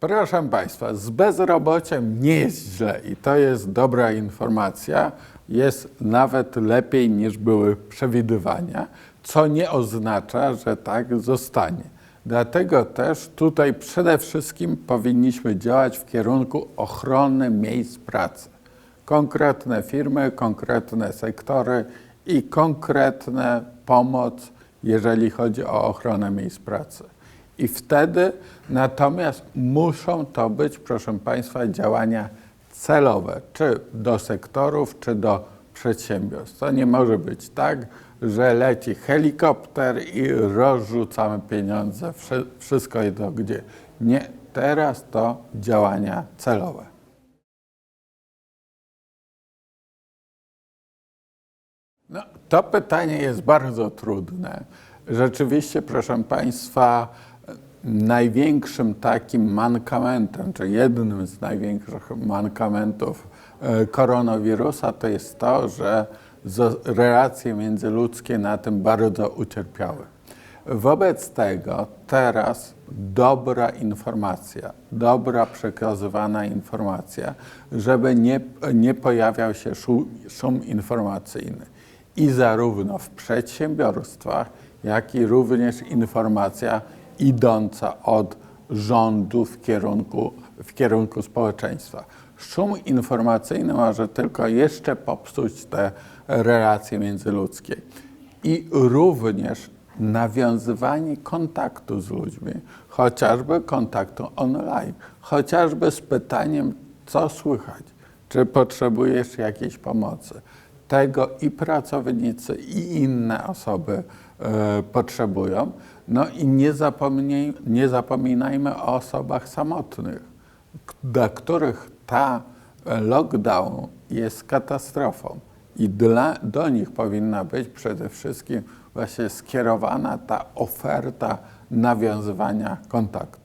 Proszę Państwa, z bezrobociem nie jest źle i to jest dobra informacja. Jest nawet lepiej niż były przewidywania, co nie oznacza, że tak zostanie. Dlatego też tutaj przede wszystkim powinniśmy działać w kierunku ochrony miejsc pracy. Konkretne firmy, konkretne sektory i konkretna pomoc, jeżeli chodzi o ochronę miejsc pracy. I wtedy natomiast muszą to być, proszę Państwa, działania celowe, czy do sektorów, czy do przedsiębiorstw. To nie może być tak, że leci helikopter i rozrzucamy pieniądze, wszy- wszystko jedno gdzie. Nie, teraz to działania celowe. No, to pytanie jest bardzo trudne. Rzeczywiście, proszę Państwa, największym takim mankamentem, czy jednym z największych mankamentów e, koronawirusa to jest to, że relacje międzyludzkie na tym bardzo ucierpiały. Wobec tego teraz dobra informacja, dobra przekazywana informacja, żeby nie, nie pojawiał się szum, szum informacyjny. I zarówno w przedsiębiorstwach, jak i również informacja idąca od rządu w kierunku, w kierunku społeczeństwa. Szum informacyjny może tylko jeszcze popsuć te relacje międzyludzkie i również nawiązywanie kontaktu z ludźmi, chociażby kontaktu online, chociażby z pytaniem, co słychać, czy potrzebujesz jakiejś pomocy. Tego i pracownicy, i inne osoby e, potrzebują. No i nie, zapomnij, nie zapominajmy o osobach samotnych, dla których ta e, lockdown jest katastrofą. I dla, do nich powinna być przede wszystkim właśnie skierowana ta oferta nawiązywania kontaktu.